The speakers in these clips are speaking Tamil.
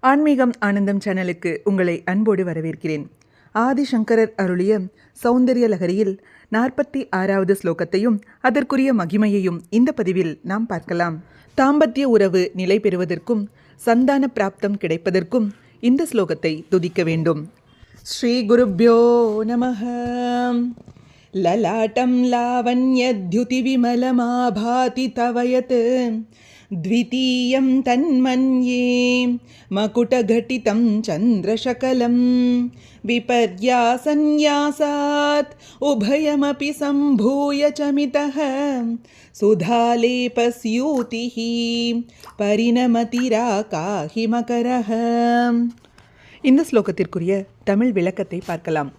ஆன்மீகம் ஆனந்தம் சேனலுக்கு உங்களை அன்போடு வரவேற்கிறேன். ஆதிசங்கரர் அருளிய சௌந்தரிய லகரியில் நாற்பத்தி ஆறாவது ஸ்லோகத்தையும் அதற்குரிய மகிமையையும் இந்த பதிவில் நாம் பார்க்கலாம். தாம்பத்திய உறவு நிலை பெறுவதற்கும் சந்தான பிராப்தம் கிடைப்பதற்கும் இந்த ஸ்லோகத்தை துதிக்க வேண்டும். ஸ்ரீ குருப்யோ நம லலாட்டம் லாவண்யத்யுதி விமலமாபாதி தவயத். द्वितीयं तन्मन्ये मकुटघटितं चन्द्रशकलं विपर्यासन्यासात् उभयमपि सम्भूय च मितः सुधालेपस्यूतिः परिणमतिराकाहिमकरः இந்த ஸ்லோகத்திற்குரிய தமிழ் விளக்கத்தை பார்க்கலாம்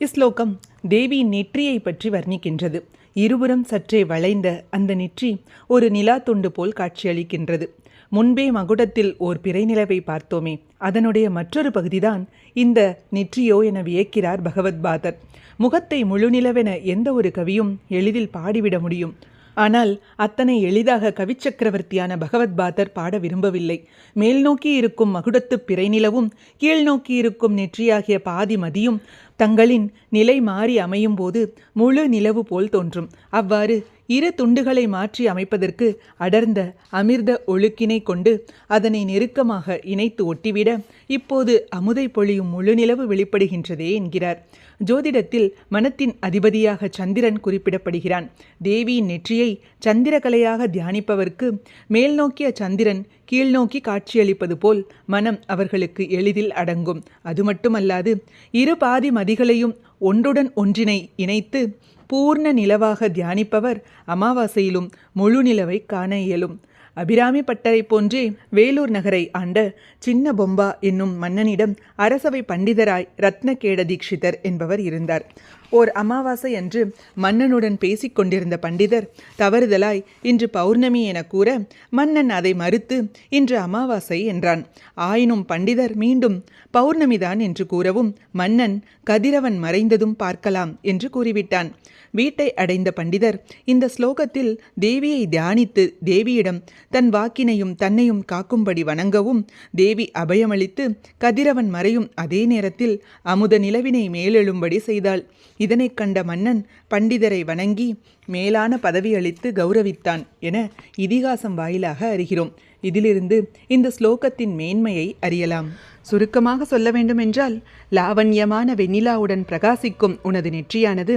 இஸ்லோகம் தேவியின் நெற்றியை பற்றி வர்ணிக்கின்றது இருபுறம் சற்றே வளைந்த அந்த நெற்றி ஒரு நிலா துண்டு போல் காட்சியளிக்கின்றது. முன்பே மகுடத்தில் ஓர் பிறைநிலவை பார்த்தோமே அதனுடைய மற்றொரு பகுதிதான் இந்த நெற்றியோ என வியக்கிறார் பகவத்பாதர். முகத்தை முழுநிலவென எந்த ஒரு கவியும் எளிதில் பாடிவிட முடியும். ஆனால் அத்தனை எளிதாக கவிச்சக்கரவர்த்தியான பகவத்பாதர் பாட விரும்பவில்லை. மேல் நோக்கி இருக்கும் மகுடத்துப் பிறைநிலவும் கீழ் நோக்கி இருக்கும் நெற்றியாகிய பாதி மதியும் தங்களின் நிலை மாறி அமையும் போது முழு நிலவு போல் தோன்றும். அவ்வாறு இரு துண்டுகளை மாற்றி அமைப்பதற்கு அடர்ந்த அமிர்த ஒழுக்கினை கொண்டு அதனை நெருக்கமாக இணைத்து ஒட்டிவிட இப்போது அமுதை பொழியும் முழு நிலவு வெளிப்படுகின்றதே என்கிறார். ஜோதிடத்தில் மனத்தின் அதிபதியாக சந்திரன் குறிப்பிடப்படுகிறான். தேவியின் நெற்றியை சந்திரகலையாக தியானிப்பவர்க்கு மேல் நோக்கிய சந்திரன் கீழ்நோக்கி காட்சியளிப்பது போல் மனம் அவர்களுக்கு எளிதில் அடங்கும். அது மட்டுமல்லாது இரு பாதி மதிகளையும் ஒன்றுடன் ஒன்றினை இணைத்து பூர்ண நிலவாக தியானிப்பவர் அமாவாசையிலும் முழு நிலவை காண இயலும். அபிராமி பட்டரை போன்றே வேலூர் நகரை ஆண்ட சின்ன பொம்பா என்னும் மன்னனிடம் அரசவை பண்டிதராய் ரத்னகேட தீட்சிதர் என்பவர் இருந்தார். ஓர் அமாவாசை அன்று மன்னனுடன் பேசிக் கொண்டிருந்த பண்டிதர் தவறுதலாய் இன்று பௌர்ணமி என கூற மன்னன் அதை மறுத்து இன்று அமாவாசை என்றான். ஆயினும் பண்டிதர் மீண்டும் பௌர்ணமிதான் என்று கூறவும் மன்னன் கதிரவன் மறைந்ததும் பார்க்கலாம் என்று கூறிவிட்டான். வீட்டை அடைந்த பண்டிதர் இந்த ஸ்லோகத்தில் தேவியை தியானித்து தேவியிடம் தன் வாக்கினையும் தன்னையும் காக்கும்படி வணங்கவும் தேவி அபயமளித்து கதிரவன் மறையும் அதே நேரத்தில் அமுத நிலவினை மேலெழும்படி செய்தாள். இதனைக் கண்ட மன்னன் பண்டிதரை வணங்கி மேலான பதவி அளித்து கௌரவித்தான் என இதிகாசம் வாயிலாக அறிகிறோம். இதிலிருந்து இந்த ஸ்லோகத்தின் மேன்மையை அறியலாம். சுருக்கமாக சொல்ல வேண்டுமென்றால் லாவண்யமான வெண்ணிலாவுடன் பிரகாசிக்கும் உனது நெற்றியானது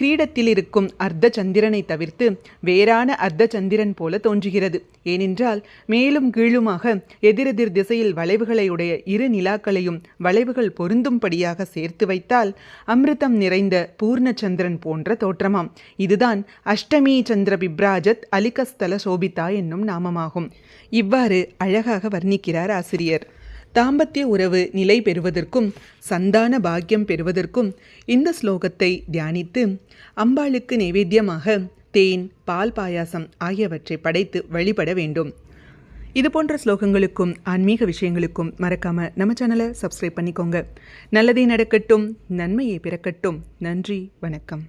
கிரீடத்தில் இருக்கும் அர்த்த சந்திரனை தவிர்த்து வேறான அர்த்த சந்திரன் போல தோன்றுகிறது. ஏனென்றால் மேலும் கீழுமாக எதிரெதிர் திசையில் வளைவுகளை உடைய இரு நிலாக்களையும் வளைவுகள் பொருந்தும்படியாக சேர்த்து வைத்தால் அமிர்தம் நிறைந்த பூர்ணச்சந்திரன் போன்ற தோற்றமாம். இதுதான் அஷ்டமி சந்திர பிப்ராஜத் அலிகஸ்தல சோபிதா என்னும் நாமமாகும். இவ்வாறு அழகாக வர்ணிக்கிறார் ஆசிரியர். தாம்பத்திய உறவு நிலை பெறுவதற்கும் சந்தான பாக்கியம் பெறுவதற்கும் இந்த ஸ்லோகத்தை தியானித்து அம்பாளுக்கு நைவேத்தியமாக தேன் பால் பாயாசம் ஆகியவற்றை படைத்து வழிபட வேண்டும். இது போன்ற ஸ்லோகங்களுக்கும் ஆன்மீக விஷயங்களுக்கும் மறக்காம நம்ம சேனலை சப்ஸ்கிரைப் பண்ணிக்கோங்க. நல்லதே நடக்கட்டும் நன்மையை பிறக்கட்டும். நன்றி வணக்கம்.